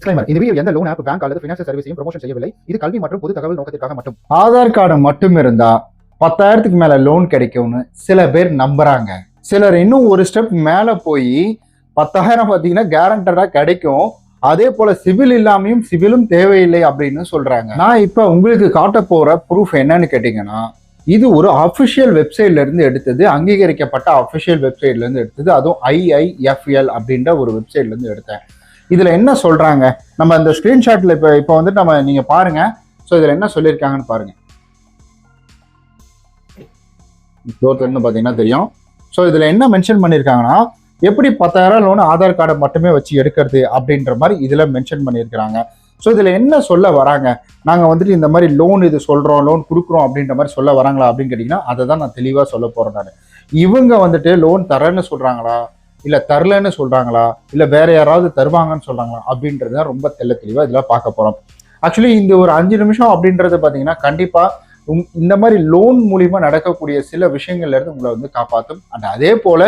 Disclaimer இந்த video எந்த loan app bank அல்லது ஃபினான்ஷியல் சர்வீஸையும் ப்ரொமோஷன் செய்யவில்லை. இது கல்வி மற்றும் பொது தகவல் நோக்கத்திற்காக மட்டும். ஆதார் கார்டு மட்டும் இருந்தா பத்தாயிரத்துக்கு மேல லோன் கிடைக்கும்னு சில பேர் நம்புறாங்க. சிலர் இன்னும் ஒரு ஸ்டெப் மேல போய் பத்தாயிரம் பார்த்தீங்கன்னா கேரண்டடா கிடைக்கும். அதே போல சிவில் இல்லாமையும் சிவிலும் தேவையில்லை அப்படின்னு சொல்றாங்க. நான் இப்ப உங்களுக்கு காட்ட போற ப்ரூஃப் என்னன்னு கேட்டீங்கன்னா இது ஒரு அஃபிஷியல் வெப்சைட்ல இருந்து எடுத்தது அங்கீகரிக்கப்பட்ட அஃபிஷியல் வெப்சைட்ல இருந்து எடுத்தது. அதுவும் ஐஐஎஃப்எல் அப்படின்ற ஒரு வெப்சைட்ல இருந்து எடுத்தேன். இதில் என்ன சொல்கிறாங்க நம்ம இந்த ஸ்க்ரீன்ஷாட்டில் இப்போ இப்போ வந்துட்டு நம்ம நீங்கள் பாருங்கள் ஸோ இதில் என்ன சொல்லியிருக்காங்கன்னு பாருங்கள் தூரத்துலேருந்து பார்த்தீங்கன்னா தெரியும். ஸோ இதில் என்ன மென்ஷன் பண்ணியிருக்காங்கன்னா எப்படி பத்தாயிரம் லோன் ஆதார் கார்டை மட்டுமே வச்சு எடுக்கிறது அப்படின்ற மாதிரி இதில் மென்ஷன் பண்ணியிருக்கிறாங்க. ஸோ இதில் என்ன சொல்ல வராங்க? நாங்கள் வந்துட்டு இந்த மாதிரி லோன் இது சொல்கிறோம் லோன் கொடுக்குறோம் அப்படின்ற மாதிரி சொல்ல வராங்களா அப்படின்னு கேட்டிங்கன்னா அதை தான் நான் தெளிவாக சொல்ல போகிறேன் நான். இவங்க வந்துட்டு லோன் தரேன்னு சொல்கிறாங்களா இல்லை தரலன்னு சொல்கிறாங்களா இல்லை வேற யாராவது தருவாங்கன்னு சொல்கிறாங்களா அப்படின்றது தான் ரொம்ப தெள்ள தெளிவாக இதெல்லாம் பார்க்க போகிறோம் ஆக்சுவலி இந்த ஒரு அஞ்சு நிமிஷம் அப்படின்றது பார்த்தீங்கன்னா கண்டிப்பாக உங் இந்த மாதிரி லோன் மூலிமா நடக்கக்கூடிய சில விஷயங்கள்ல இருந்து உங்களை வந்து காப்பாற்றும் அண்ட் அதே போல்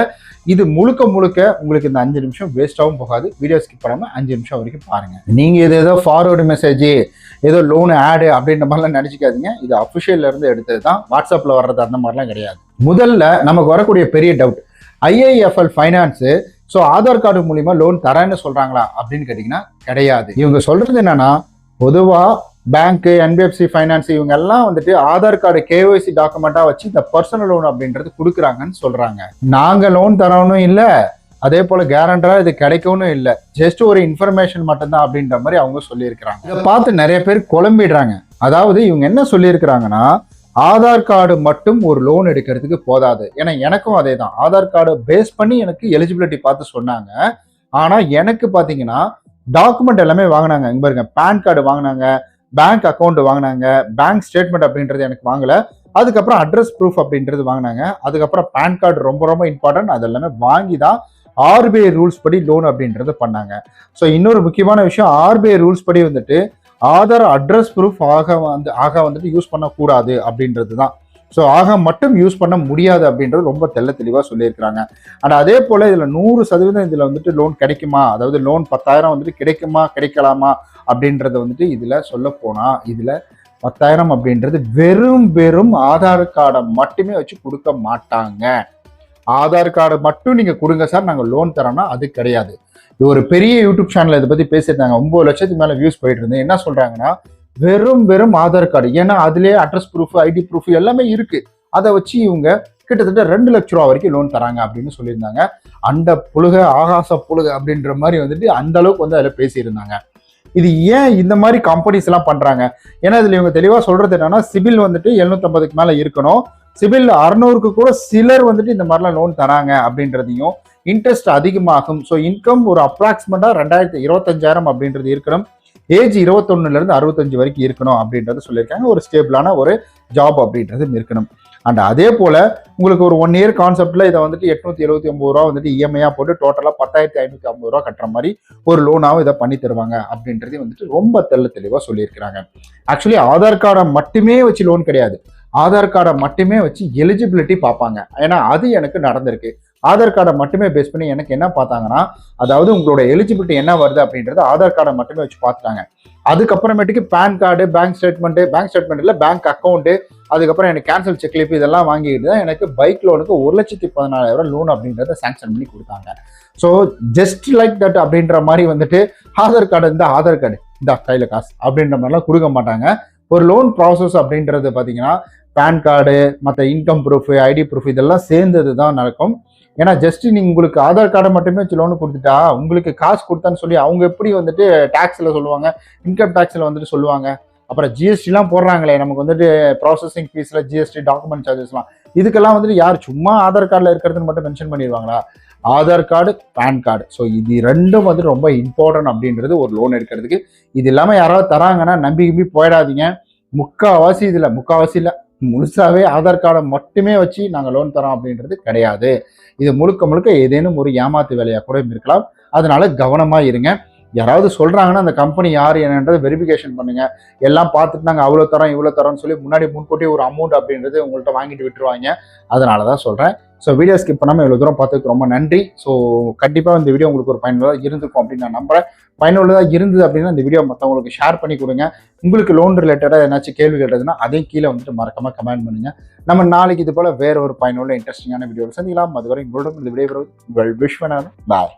இது முழுக்க முழுக்க உங்களுக்கு இந்த அஞ்சு நிமிஷம் வேஸ்ட்டாகவும் போகாது. வீடியோ ஸ்கிப் பண்ணாமல் அஞ்சு நிமிஷம் வரைக்கும் பாருங்கள் நீங்கள் இது ஏதோ ஃபார்வர்டு மெசேஜ் ஏதோ லோன் ஆடு அப்படின்ற மாதிரிலாம் நினச்சிக்காதீங்க. இது அஃபிஷியல்ல இருந்து எடுத்தது தான் வாட்ஸ்அப்பில் வர்றது அந்த மாதிரிலாம் கிடையாது. முதல்ல நமக்கு வரக்கூடிய பெரிய doubt IIFL finance so Aadhaar card மூலிமா லோன் தரேன்னு சொல்கிறாங்களா அப்படின்னு கேட்டிங்கன்னா கிடையாது. இவங்க சொல்கிறது என்னன்னா பொதுவாக பேங்க்கு என்பிஎஃப்சி ஃபைனான்ஸ் இவங்க எல்லாம் வந்துட்டு ஆதார் கார்டு கேஒய்சி டாக்குமெண்ட்டாக வச்சு இந்த பர்சனல் லோன் அப்படின்றது கொடுக்குறாங்கன்னு சொல்கிறாங்க நாங்கள் லோன் தரணும் இல்லை அதே போல் கேரண்டராக இது கிடைக்கணும் இல்லை. ஜஸ்ட் ஒரு இன்ஃபர்மேஷன் மட்டும்தான் அப்படின்ற மாதிரி அவங்க சொல்லியிருக்கிறாங்க. இதை பார்த்து நிறைய பேர் குழம்பிடுறாங்க. அதாவது இவங்க என்ன சொல்லியிருக்கிறாங்கன்னா ஆதார் கார்டு மட்டும் ஒரு லோன் எடுக்கிறதுக்கு போதாது. ஏன்னா எனக்கும் அதே தான் ஆதார் கார்டு பேஸ் பண்ணி எனக்கு எலிஜிபிலிட்டி பார்த்து சொன்னாங்க. ஆனால் எனக்கு பார்த்தீங்கன்னா டாக்குமெண்ட் எல்லாமே வாங்கினாங்க. இங்கே பாருங்க பேன் கார்டு வாங்கினாங்க பேங்க் அக்கௌண்ட் வாங்கினாங்க பேங்க் ஸ்டேட்மெண்ட் அப்படின்றது எனக்கு வாங்கலை. அதுக்கப்புறம் அட்ரஸ் ப்ரூஃப் அப்படின்றது வாங்கினாங்க. அதுக்கப்புறம் பேன் கார்டு ரொம்ப ரொம்ப இம்பார்ட்டன்ட் அது எல்லாமே வாங்கி தான் ஆர்பிஐ ரூல்ஸ் படி லோன் அப்படின்றது பண்ணாங்க. ஸோ இன்னொரு முக்கியமான விஷயம் ஆர்பிஐ ரூல்ஸ் படி வந்துட்டு ஆதார் அட்ரஸ் ப்ரூஃப் ஆக வந்து ஆக வந்துட்டு யூஸ் பண்ணக்கூடாது அப்படின்றது தான் ஸோ ஆக மட்டும் யூஸ் பண்ண முடியாது அப்படின்றது ரொம்ப தெள்ள தெளிவாக சொல்லியிருக்கிறாங்க. அண்ட் அதே போல் இதில் நூறு சதவீதம் இதில் வந்துட்டு லோன் கிடைக்குமா? அதாவது லோன் பத்தாயிரம் வந்துட்டு கிடைக்குமா கிடைக்கலாமா? அப்படின்றத வந்துட்டு இதில் சொல்ல போனால் இதில் பத்தாயிரம் அப்படின்றது வெறும் வெறும் ஆதார் கார்டை மட்டுமே வச்சு கொடுக்க மாட்டாங்க. ஆதார் கார்டு மட்டும் நீங்கள் கொடுங்க சார். நாங்கள் லோன் தரோம்னா அது கிடையாது. இது ஒரு பெரிய யூடியூப் சேனல் இதை பற்றி பேசியிருந்தாங்க. ஒம்பது லட்சத்துக்கு மேலே வியூஸ் போயிட்டு இருந்தேன் என்ன சொல்கிறாங்கன்னா வெறும் வெறும் ஆதார் கார்டு. ஏன்னா அதுலேயே அட்ரஸ் ப்ரூஃப் ஐடி ப்ரூஃப் எல்லாமே இருக்குது அதை வச்சு இவங்க கிட்டத்தட்ட ரெண்டு லட்ச ரூபா வரைக்கும் லோன் தராங்க அப்படின்னு சொல்லியிருந்தாங்க. அந்த புழுக ஆகாச புழுக அப்படின்ற மாதிரி வந்துட்டு அந்த அளவுக்கு வந்து அதில் பேசியிருந்தாங்க. இது ஏன் இந்த மாதிரி கம்பெனிஸ் எல்லாம் பண்றாங்க? ஏன்னா இதுல இவங்க தெளிவா சொல்றது என்னன்னா சிபில் வந்துட்டு 750 மேல இருக்கணும். சிபில் அறுநூறுக்கு கூட சிலர் வந்துட்டு இந்த மாதிரிலாம் லோன் தராங்க அப்படின்றதையும் இன்ட்ரெஸ்ட் அதிகமாகும். ஸோ இன்கம் ஒரு அப்ராக்சிமேட்டாக ரெண்டாயிரத்தி இருபத்தஞ்சாயிரம் அப்படின்றது இருக்கணும். ஏஜ் இருபத்தொன்னுலேருந்து அறுபத்தஞ்சு வரைக்கும் இருக்கணும் அப்படின்றது சொல்லியிருக்காங்க. ஒரு ஸ்டேபிளான ஒரு ஜாப் அப்படின்றது இருக்கணும். அண்ட் அதே போல் உங்களுக்கு ஒரு ஒன் இயர் கான்செப்டில் இதை வந்துட்டு எட்நூற்றி எழுபத்தி ஒம்பது ரூபா வந்துட்டு இஎம்ஐயாக போட்டு டோட்டலாக பத்தாயிரத்தி ஐநூற்றி ஐம்பது ரூபா கட்டுற மாதிரி ஒரு லோனாகவும் இதை பண்ணி தருவாங்க அப்படின்றதையும் வந்துட்டு ரொம்ப தெள்ள தெளிவாக சொல்லியிருக்கிறாங்க. ஆக்சுவலி ஆதார் கார்டை மட்டுமே வச்சு லோன் கிடையாது. ஆதார் கார்டை மட்டுமே வச்சு எலிஜிபிலிட்டி பார்ப்பாங்க. ஏன்னா அது எனக்கு நடந்திருக்கு. ஆதார் கார்டை மட்டுமே பேஸ் பண்ணி எனக்கு என்ன பார்த்தாங்கன்னா அதாவது உங்களோட எலிஜிபிலிட்டி என்ன வருது அப்படின்றது ஆதார் கார்டை மட்டுமே வச்சு பார்த்துட்டாங்க. அதுக்கப்புறமேட்டுக்கு PAN card bank statement bank statement இல்லை பேங்க் அக்கௌண்ட்டு அதுக்கப்புறம் எனக்கு கேன்சல் செக்லிப் இதெல்லாம் வாங்கிட்டு தான் எனக்கு பைக் லோனுக்கு ஒரு லட்சத்தி பதினாலாயிரம் லோன் அப்படின்றத சாங்ஷன் பண்ணி கொடுத்தாங்க. ஸோ ஜஸ்ட் லைக் தட் அப்படின்ற மாதிரி வந்துட்டு ஆதார் கார்டு இருந்தால் ஆதார் கார்டு. இந்த கையில் காசு அப்படின்ற மாதிரிலாம் கொடுக்க மாட்டாங்க. ஒரு லோன் ப்ராசஸ் அப்படின்றது பார்த்தீங்கன்னா பேன் கார்டு மற்ற இன்கம் ப்ரூஃப் ஐடி ப்ரூஃப் இதெல்லாம் சேர்ந்தது தான் நடக்கும். ஏன்னா ஜஸ்ட் நீங்கள் உங்களுக்கு ஆதார் கார்டை மட்டுமே வச்சு லோனு கொடுத்துட்டா உங்களுக்கு காசு கொடுத்தான்னு சொல்லி அவங்க எப்படி வந்துட்டு டேக்ஸில் சொல்லுவாங்க இன்கம் டேக்ஸில் வந்துட்டு சொல்லுவாங்க. அப்புறம் ஜிஎஸ்டிலாம் போடுறாங்களே நமக்கு வந்துட்டு ப்ராசஸிங் ஃபீஸில் ஜிஎஸ்டி டாக்குமெண்ட் சார்ஜஸ்லாம் இதுக்கெல்லாம் வந்துட்டு யார் சும்மா ஆதார் கார்டில் இருக்கிறதுன்னு மட்டும் mention பண்ணிடுவாங்களா? Aadhaar card PAN card so இது ரெண்டும் வந்து ரொம்ப இம்பார்ட்டன்ட் அப்படின்றது ஒரு லோன் எடுக்கிறதுக்கு. இது இல்லாமல் யாராவது தராங்கன்னா நம்பி நம்பி போயிடாதீங்க. முக்கால்வாசி இதில் முக்கால்வாசி இல்லை. முழுசாகவே ஆதார் கார்டை மட்டுமே வச்சு நாங்கள் லோன் தரோம் அப்படின்றது கிடையாது. இது முழுக்க முழுக்க ஏதேனும் ஒரு ஏமாத்து வேலையாக கூட இருக்கலாம் அதனால கவனமாக இருங்க. யாராவது சொல்கிறாங்கன்னா அந்த கம்பெனி யார் என்னன்றது வெரிஃபிகேஷன் பண்ணுங்கள் எல்லாம் பார்த்துட்டு நாங்கள் அவ்வளோ தரோம் இவ்வளோ தரோம்னு சொல்லி முன்னாடி முன்கூட்டி ஒரு அமௌண்ட் அப்படின்றது உங்கள்கிட்ட வாங்கிட்டு விட்டுருவாங்க. அதனால தான் சொல்கிறேன் ஸோ வீடியோ ஸ்கிப் பண்ணாமல் இவ்வளோ தூரம் பார்த்துக்கு ரொம்ப நன்றி. ஸோ கண்டிப்பாக இந்த வீடியோ உங்களுக்கு ஒரு பயனுள்ளதாக இருந்திருக்கும் அப்படின்னு நான் நம்புறேன். பயனுள்ளதாக இருந்தது அப்படின்னா இந்த வீடியோ மற்றவங்களுக்கு ஷேர் பண்ணி கொடுங்க. உங்களுக்கு லோன் ரிலேட்டடாக ஏதாச்சும் கேள்வி கேட்டதுன்னா அதையும் கீழே வந்துட்டு மறக்காமல் கமெண்ட் பண்ணுங்கள் நம்ம நாளைக்கு இது போல் வேற ஒரு பயனுள்ள இன்ட்ரெஸ்டிங்கான வீடியோவில் சந்திக்கலாம். அதுவரை உங்களிடம் இந்த விடைபெறும் உங்கள் விஷ்வநாதன் பாய்